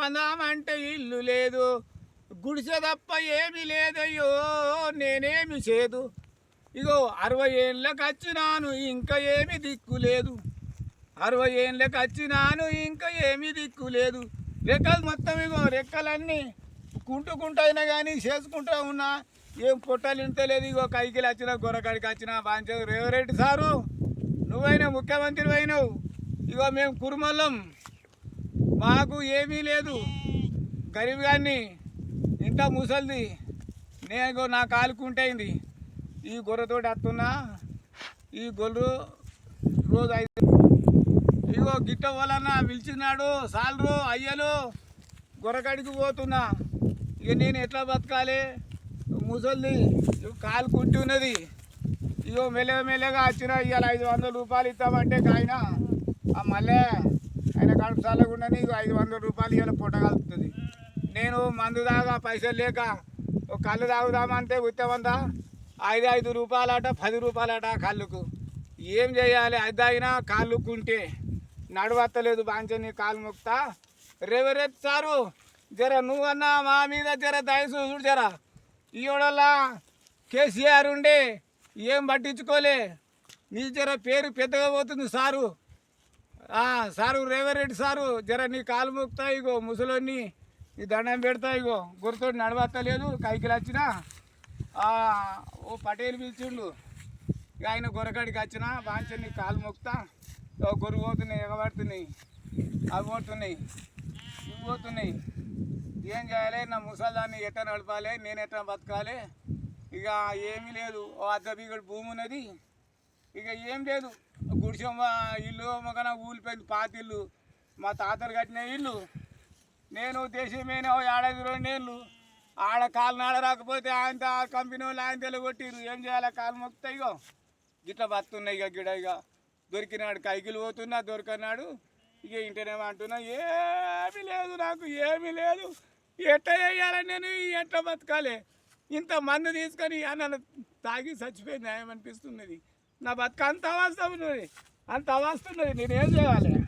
పందామంటే ఇల్లు లేదు. గుడిసె తప్ప ఏమీ లేదయ్యో నేనేమి చేదు. ఇగో అరవై ఏళ్ళకి వచ్చినాను ఇంకా ఏమి దిక్కు లేదు. అరవై ఏళ్ళకి వచ్చినాను ఇంకా ఏమి దిక్కు లేదు. రెక్కలు మొత్తం ఇగో రెక్కలన్నీ కుంటుకుంటైనా కానీ చేసుకుంటా ఉన్నా. ఏం పొట్టాలు ఇంతలేదు ఇగో కైకిలు వచ్చినా గొర్రకాడికి వచ్చినా బాగా రేవరెడ్డి సారు నువ్వైనా ముఖ్యమంత్రి అయినావు. ఇగో మేము కురుమల్లం. మాకు ఏమీ లేదు. గరీబ్ గారిని ఇంత ముసలిది. నేను నా కాలుకుంటైంది ఈ గొర్రెతోటి వస్తున్నా ఈ గొర్రె రోజు ఐదు ఇగో గిట్ట వలన పిలిచినాడు సాలరు అయ్యలు గొర్రకాడికి పోతున్నా. ఇక నేను ఎట్లా బతకాలి? ముసలిది కాలు కుట్టి ఉన్నది. ఇగో మెల్లగా మెల్లగా వచ్చిన ఇవాళ ఐదు వందల రూపాయలు ఇస్తామంటే కాయన. ఆ మళ్ళీ ఆయన కడుపు చల్లకుండానే నీకు ఐదు వందల రూపాయలు ఇవాళ పూట కలుపుతుంది నేను మందు దాకా పైసలు లేక ఒక కళ్ళు తాగుదామంటే ఉత్తమంతా ఐదు ఐదు రూపాయలట పది రూపాయలట కళ్ళుకు. ఏం చేయాలి? అది అయినా కాళ్ళుకుంటే నడవత్తలేదు బాంచని కాలు మొక్తా. రేవరేత్ సారు జర నువ్వన్నా మా మీద జర దయసు జర ఈవిడల్లా కేసీఆర్ ఉండే ఏం పట్టించుకోలే? నీ జర పేరు పెద్దగా పోతుంది సారు. సారు రేవరెడ్డి సారు జర నీ కాలు మొక్తా ఇగో ముసలోని నీ దండం పెడతా ఇగో గుర్తుడు నడవత్తలేదు కైకిలు వచ్చిన. ఓ పటేలు పిలిచిండు. ఇక ఆయన గొర్రెకాడికి వచ్చిన నీ కాలు మొక్తా ఓ గొర్రె పోతున్నాయి ఎగబడుతున్నాయి అవి పోతున్నాయి ఇవి పోతున్నాయి. ఏం చేయాలి? నా ముసల్దాన్ని ఎట్లా నడపాలి? నేను ఎట్లా బతకాలి? ఇక ఏమీ లేదు. ఓ అర్ధ బీగడు భూమి ఉన్నది. ఇక ఏం లేదు. గుడిసెమ్మ ఇల్లు మొగన ఊలిపోయింది పాత ఇల్లు. మా తాతలు కట్టిన ఇల్లు. నేను దేశమైన ఏడాది రెండు రెండేళ్ళు ఆడ కాలునాడ రాకపోతే ఆయన ఆ కంపెనీ వాళ్ళు ఆయన తెలగొట్టిరు ఏం చేయాలి? కాలు మొక్కుతాయి ఇగో. గిట్ల బతున్నాయి ఇక గిడ ఇక దొరికినాడు కైకిలు పోతున్నా దొరికినాడు. ఇక ఇంటనేమో అంటున్నా ఏమీ లేదు నాకు ఏమీ లేదు. ఎట్లా చేయాలని నేను? ఎట్లా బతకాలి? ఇంత మందు తీసుకొని అన్న తాగి చచ్చిపోయింది న్యాయం అనిపిస్తున్నది. నా బతుకు అంత అవస్థ ఉన్నది. అంత అవస్థ ఉన్నది. నేనేం చేయాలి?